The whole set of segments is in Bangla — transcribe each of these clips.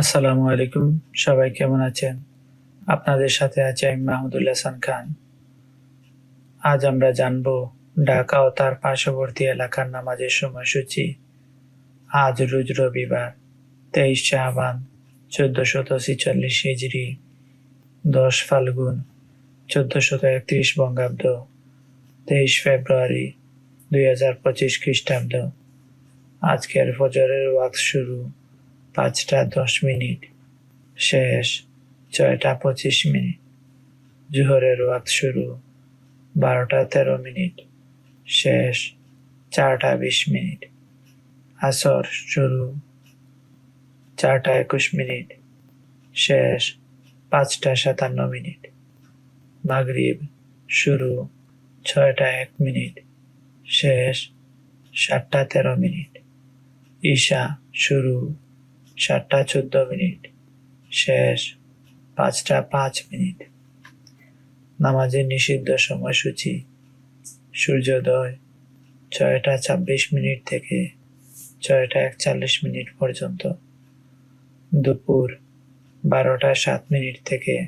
আসসালামু আলাইকুম, সবাই কেমন আছেন? আপনাদের সাথে আছে আমি মাহমুদুল হাসান খান। আজ আমরা জানব ঢাকা ও তার পার্শ্ববর্তী এলাকার নামাজের সময়সূচি। আজ রোজ রবিবার, তেইশ শাহবান চোদ্দ শত ছিচল্লিশ হিজড়ি দশ ফাল্গুন চোদ্দ শত একত্রিশ বঙ্গাব্দ, তেইশ ফেব্রুয়ারি, দুই হাজার পঁচিশ খ্রিস্টাব্দ। আজকের ফজরের ওয়াক্ত শুরু। পাঁচটা দশ মিনিট শেষ, ছয়টা পঁচিশ মিনিট। জোহরের ওয়াক্ত শুরু, বারোটা তেরো মিনিট শেষ, চারটা বিশ মিনিট। আসর শুরু, চারটা একুশ মিনিট শেষ, পাঁচটা সাতান্ন মিনিট। মাগরিব শুরু, ছয়টা এক মিনিট শেষ, সাতটা তেরো মিনিট। ঈশা শুরু। সাতটা চোদ্দ মিনিট। শেষ পাঁচটা পাঁচ মিনিট। নামাজের নিষিদ্ধ সময়সূচি। সূর্যোদয় ছয়টা ছাব্বিশ মিনিট থেকে ছয়টা একচল্লিশ মিনিট পর্যন্ত। দুপুর বারোটা সাত মিনিট থেকে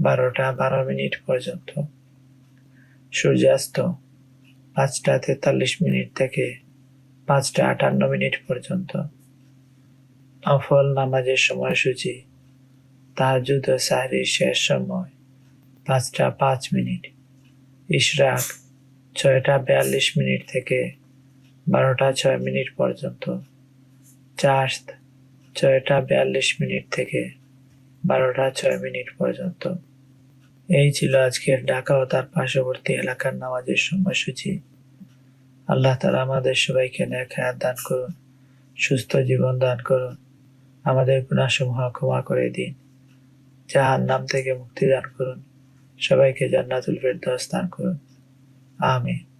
বারোটা বারো মিনিট পর্যন্ত। সূর্যাস্ত পাঁচটা তেতাল্লিশ মিনিট থেকে পাঁচটা আটান্ন মিনিট পর্যন্ত। নফল নামাজের সময়সূচি তাহাজুদ ও সাহরির শেষ সময়, পাঁচটা পাঁচ মিনিট, ইশরাক ছয়টা বিয়াল্লিশ মিনিট থেকে বারোটা ছয় মিনিট পর্যন্ত, চার্স্ত ছয়টা বিয়াল্লিশ মিনিট থেকে বারোটা ছয় মিনিট পর্যন্ত। এই ছিল আজকের ঢাকা ও তার পার্শ্ববর্তী এলাকার নামাজের সময়সূচি। আল্লাহ তালা আমাদের সবাইকে ন্যাক হায়াত দান করুন, সুস্থ জীবন দান করুন। আমাদের গুণাসমূহ ক্ষমা করে দিন। জাহান নাম থেকে মুক্তি দান করুন। সবাইকে জান্নাতুল ফেরদৌস দান করুন। আমিন।